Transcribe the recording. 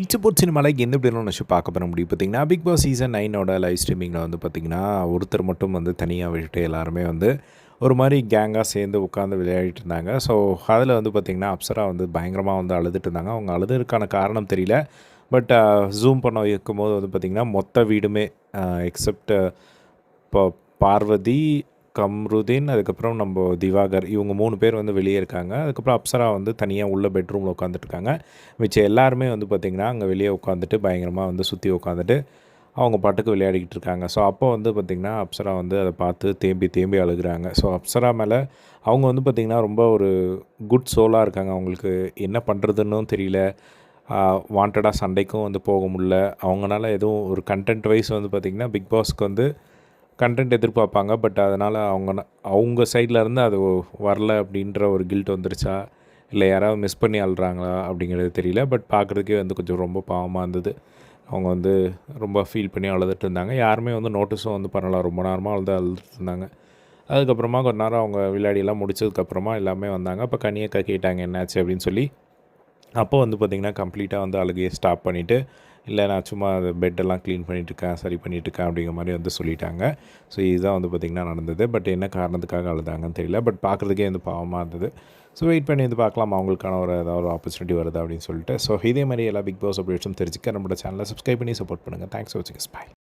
இன்டர்போர்ட் சினிமாவில் எந்த இப்படிலாம் நினச்சி பார்க்க போகிற முடியும். பார்த்தீங்கன்னா பிக் பாஸ் சீசன் நைனோட லைவ் ஸ்ட்ரீமிங்கில் வந்து பார்த்திங்கன்னா ஒருத்தர் மட்டும் வந்து தனியாக விட்டுட்டு எல்லாருமே வந்து ஒரு மாதிரி கேங்காக சேர்ந்து உட்காந்து விளையாடிட்டு இருந்தாங்க. ஸோ அதில் வந்து பார்த்திங்கன்னா அப்சரா வந்து பயங்கரமாக வந்து அழுதுட்டு இருந்தாங்க. அவங்க அழுதுறதுக்கான காரணம் தெரியல. பட் ஜூம் பண்ண வைக்கும்போது வந்து பார்த்திங்கன்னா மொத்த வீடுமே எக்ஸப்ட் இப்போ பார்வதி கம்ருதீன் அதுக்கப்புறம் நம்ம திவாகர் இவங்க மூணு பேர் வந்து வெளியே இருக்காங்க. அதுக்கப்புறம் அப்சரா வந்து தனியாக உள்ள பெட்ரூமில் உட்காந்துட்ருக்காங்க மிச்சம் எல்லாருமே வந்து பார்த்திங்கன்னா அங்கே வெளியே உட்காந்துட்டு பயங்கரமாக வந்து சுற்றி உட்காந்துட்டு அவங்க பாட்டுக்கு விளையாடிக்கிட்டு இருக்காங்க ஸோ அப்போ வந்து பார்த்திங்கன்னா அப்சரா வந்து அதை பார்த்து தேம்பி தேம்பி அழுகுறாங்க. ஸோ அப்சரா மேலே அவங்க வந்து பார்த்திங்கன்னா ரொம்ப ஒரு குட் சோலாக இருக்காங்க. அவங்களுக்கு என்ன பண்ணுறதுன்னு தெரியல. வாண்டடாக சண்டைக்கும் வந்து போக முடில அவங்களால எதுவும் ஒரு கண்டென்ட் வைஸ் வந்து பார்த்திங்கன்னா பிக் பாஸ்க்கு வந்து கண்டென்ட் எதிர்பார்ப்பாங்க பட் அதனால் அவங்க அவங்க சைடில் இருந்து அது வரல அப்படின்ற ஒரு கில்ட் வந்துருச்சா? இல்லை யாராவது மிஸ் பண்ணி அழுறாங்களா அப்படிங்கிறது தெரியல பட் பார்க்குறதுக்கே வந்து கொஞ்சம் ரொம்ப பாவமாக இருந்தது. அவங்க வந்து ரொம்ப ஃபீல் பண்ணி அழுதுட்டு இருந்தாங்க. யாருமே வந்து நோட்டீஸும் வந்து பண்ணலாம் ரொம்ப நேரமாக அழுது அழுதுட்டு இருந்தாங்க. அதுக்கப்புறமா கொஞ்ச நேரம் அவங்க விளையாடியெல்லாம் முடிச்சதுக்கப்புறமா எல்லாமே வந்தாங்க. அப்போ கனியக்கா கேட்டாங்க என்னாச்சு? அப்படின்னு சொல்லி. அப்போ வந்து பார்த்திங்கன்னா கம்ப்ளீட்டாக வந்து அழுகையை ஸ்டாப் பண்ணிவிட்டு இல்லை நான் சும்மா அது பெட்டெல்லாம் க்ளீன் பண்ணிகிட்ருக்கேன் சரி பண்ணிகிட்ருக்கேன் அப்படிங்கிற மாதிரி வந்து சொல்லிட்டாங்க. ஸோ இதுதான் வந்து பார்த்திங்கன்னா நடந்தது. பட் என்ன காரணத்துக்காக அழுதாங்கன்னு தெரியல. பட் பார்க்குறதுக்கே வந்து பாவமாக இருந்தது. ஸோ வெயிட் பண்ணி வந்து பார்க்கலாம். அவங்களுக்கான ஒரு ஏதாவது ஒரு ஆப்பர்ச்சுனிட்டி வருது அப்படின்னு சொல்லிட்டு. ஸோ இதே மாதிரி எல்லா பிக் பாஸ் அப்டேட்ஸும் தெரிஞ்சுக்க நம்மளோட சேனலை சப்ஸ்கிரைப் பண்ணி சப்போர்ட் பண்ணுங்கள் தேங்க்ஸ் ஃபார் வாட்சிங் பாய்